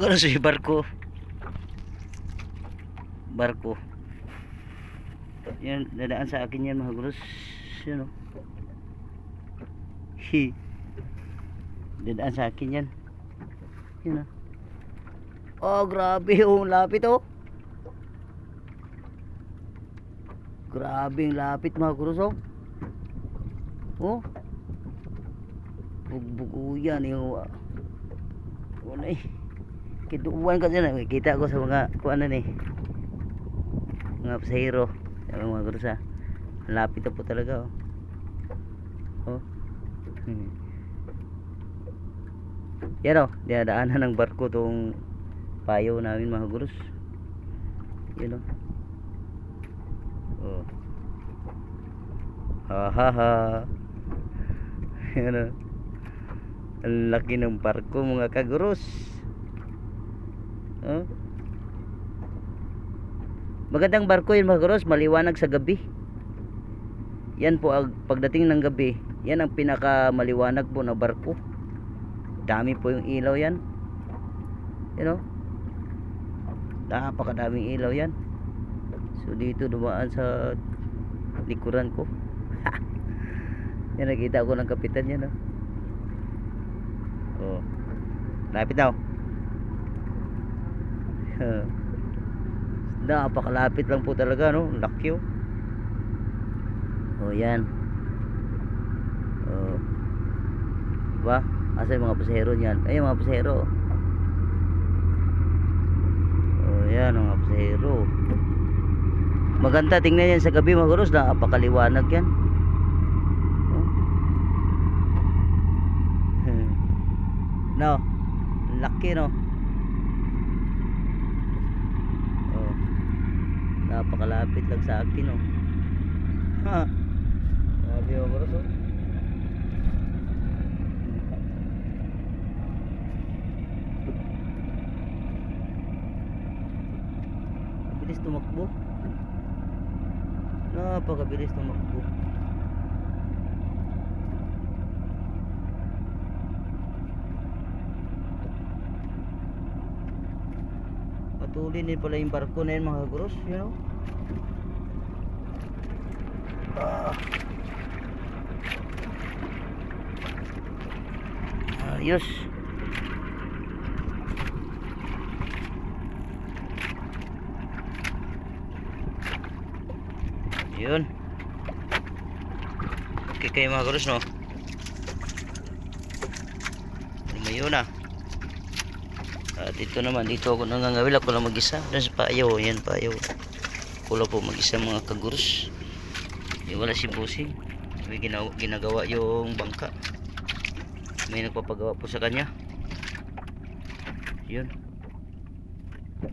Siguro si barko. Barko. Yan, dadaan sa akin yan mga guros. Yan o. Hi. Dadaan sa akin yan. Yan o. Oh, grabe oh, lapit oh. Grabe yung lapit mga guros oh. Oh. Bugbog yan yung uh, ano eh. Kituuan ka dyan. eh. Kita ko sa mga kuan ni. Mga pasahero. Yung mga guros ah. Lapit na po talaga oh. Oh. Hmm. Yan oh. Dinadaanan ng barko tong payo namin mga guros. Yan oh. Oh. Ha ha ha. Yan oh. Ang laki ng barko mga kaguros. Oh. Magandang barko yun mga kaguros, maliwanag sa gabi. Yan po ang pagdating ng gabi, yan ang pinaka maliwanag po na barko. Dami po yung ilaw yan. You know? Napakadaming ilaw yan. So dito dumaan sa likuran ko. yan nakita ko ng kapitan yan. Oh. Oh. Lapit na. Napakalapit lang po talaga, no? Laki, oh. Oh, yan. Oh. Diba? Asa yung mga pasahero niyan? Ay, mga pasahero. Oh, yan, mga pasahero. Maganda, tingnan yan sa gabi, mga guros. Napakaliwanag yan. No. Laki no. Oh. Napakalapit lang sa akin no. Ha. Sabi ko bro so. Bilis tumakbo. Napakabilis tumakbo. Patuloy din pala yung barko na yun mga gros, you know. Ah. Ayos. Yun. Okay kayo mga gros, no? Lumayo na. At ito naman, dito ako nangangawil ako lang mag-isa. Doon sa payo, yan Kulo po mag-isa mga kagurus. Yung wala si Busing. May ginawa, ginagawa yung bangka. May nagpapagawa po sa kanya. Yun.